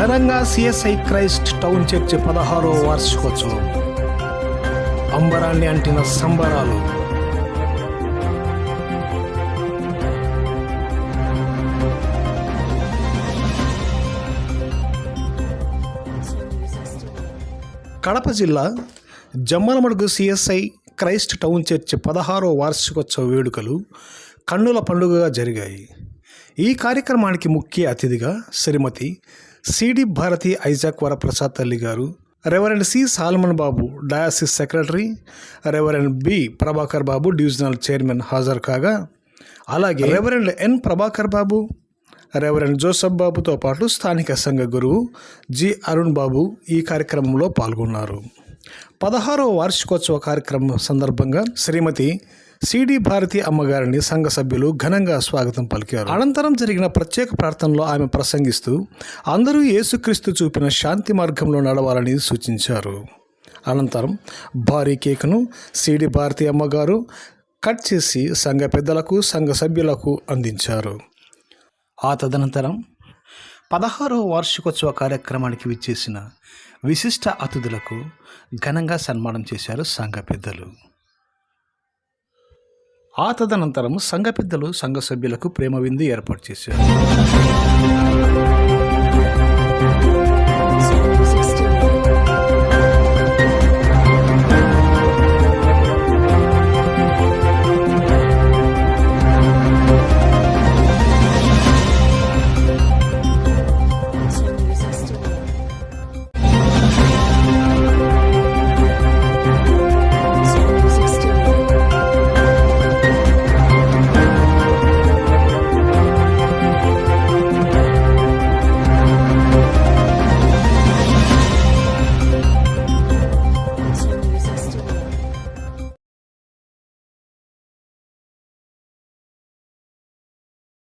ఘనంగా CSI Christ town church పదహారో వార్షికోత్సవం. అంబరాన్ని అంటిన సంబరాలు. కడప జిల్లా Jammalamadugu CSI Christ town church పదహారో వార్షికోత్సవ వేడుకలు కన్నుల పండుగగా జరిగాయి. ఈ కార్యక్రమానికి ముఖ్య అతిథిగా శ్రీమతి సిడి భారతి ఐజాక్ వరప్రసాద్ తల్లి గారు reverend C Solomon Babu diocese secretary reverend B Prabhakar Babu divisional chairman హాజరు కాగా అలాగే reverend N Prabhakar Babu reverend Joseph బాబుతో పాటు స్థానిక సంఘ గురువు జి అరుణ్ బాబు ఈ కార్యక్రమంలో పాల్గొన్నారు. పదహారవ వార్షికోత్సవ కార్యక్రమం సందర్భంగా శ్రీమతి సిడి భారతి అమ్మగారిని సంఘ సభ్యులు ఘనంగా స్వాగతం పలికారు. అనంతరం జరిగిన ప్రత్యేక ప్రార్థనలో ఆమె ప్రసంగిస్తూ అందరూ యేసుక్రీస్తు చూపిన శాంతి మార్గంలో నడవాలని సూచించారు. అనంతరం భారీ కేకును సిడి భారతి అమ్మగారు కట్ చేసి సంఘ పెద్దలకు సంఘ సభ్యులకు అందించారు. ఆ తదనంతరం పదహారవ వార్షికోత్సవ కార్యక్రమానికి విచ్చేసిన విశిష్ట అతిథులకు ఘనంగా సన్మానం చేశారు సంఘ పెద్దలు. ఆ తదనంతరం సంఘ పెద్దలు సంఘ సభ్యులకు ప్రేమ విందు ఏర్పాటు చేశారు.